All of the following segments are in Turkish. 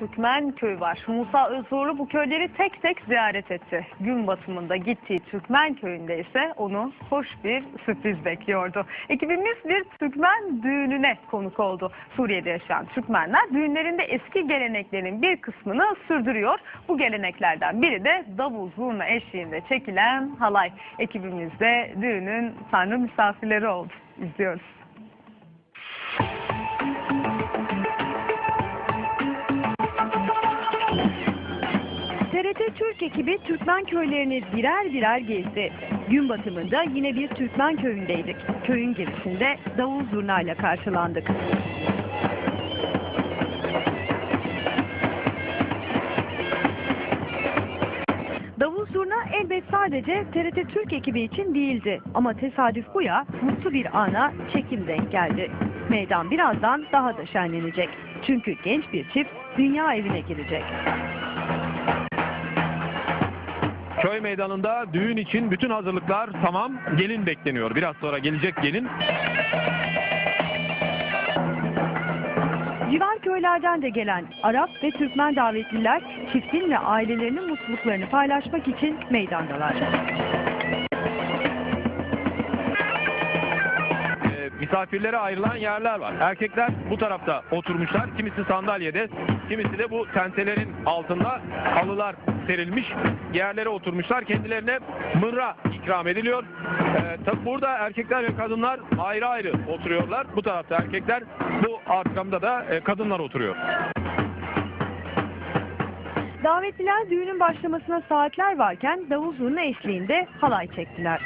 Türkmen köyü var. Musa Özurlu bu köyleri tek tek ziyaret etti. Gün batımında gittiği Türkmen köyünde ise onu hoş bir sürpriz bekliyordu. Ekibimiz bir Türkmen düğününe konuk oldu. Suriye'de yaşayan Türkmenler düğünlerinde eski geleneklerin bir kısmını sürdürüyor. Bu geleneklerden biri de davul zurna eşliğinde çekilen halay. Ekibimiz de düğünün tanrı misafirleri oldu. İzliyoruz. TRT Türk ekibi Türkmen köylerini birer birer gezdi. Gün batımında yine bir Türkmen köyündeydik. Köyün girişinde davul zurnayla karşılandık. Davul zurna elbet sadece TRT Türk ekibi için değildi. Ama tesadüf bu ya, mutlu bir ana çekim denk geldi. Meydan birazdan daha da şenlenecek. Çünkü genç bir çift dünya evine girecek. Köy meydanında düğün için bütün hazırlıklar tamam. Gelin bekleniyor. Biraz sonra gelecek gelin. Civar köylerden de gelen Arap ve Türkmen davetliler çiftin ve ailelerinin mutluluklarını paylaşmak için meydandalar. Ee, misafirlere ayrılan yerler var. Erkekler bu tarafta oturmuşlar. Kimisi sandalyede, kimisi de bu tentelerin altında halılar serilmiş. Yerlere oturmuşlar. Kendilerine mırra ikram ediliyor. Ee, tabi burada erkekler ve kadınlar ayrı ayrı oturuyorlar. Bu tarafta erkekler, bu arkamda da e, kadınlar oturuyor. Davetliler düğünün başlamasına saatler varken davul zurna eşliğinde halay çektiler.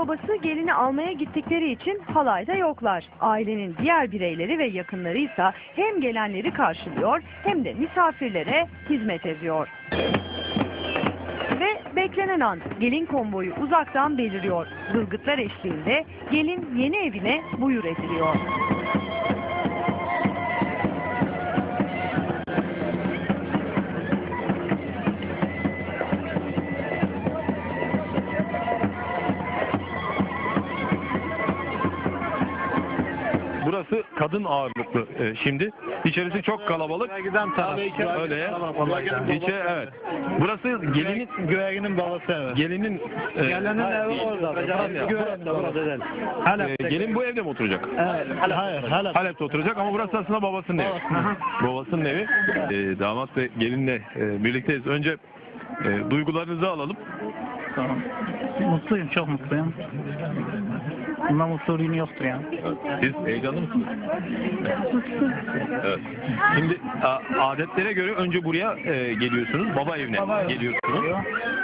Babası gelini almaya gittikleri için halayda yoklar. Ailenin diğer bireyleri ve yakınları ise hem gelenleri karşılıyor hem de misafirlere hizmet ediyor. Ve beklenen an gelin konvoyu uzaktan beliriyor. Zılgıtlar eşliğinde gelin yeni evine buyur ediliyor. Burası kadın ağırlıklı e, şimdi. İçerisi çok kalabalık. Giden taraf. Öyle. İçe evet. Burası gelinin Güverginin babası evet. gelinin e, Gelinin evi orada. Güvergin de burada değil. e, gelin bu evde mi oturacak? Evet. Hayır. Halep. Halep'te oturacak ama burası aslında babasının evi. babasının evi. E, damat ve gelinle e, birlikteyiz. Önce e, duygularınızı alalım. Tamam. Mutluyum. Çok mutluyum. Bundan mutlu ürün yoktur ya. Siz heyecanlı mısınız? Evet. Şimdi a- adetlere göre önce buraya e, geliyorsunuz. Baba evine Baba evi. geliyorsunuz.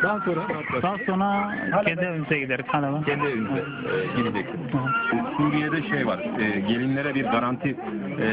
Daha sonra Daha sonra kendi evimize gideriz. Halep'e. kendi evinize e, gideceksiniz. Suriye'de şey var. e, gelinlere bir garanti e,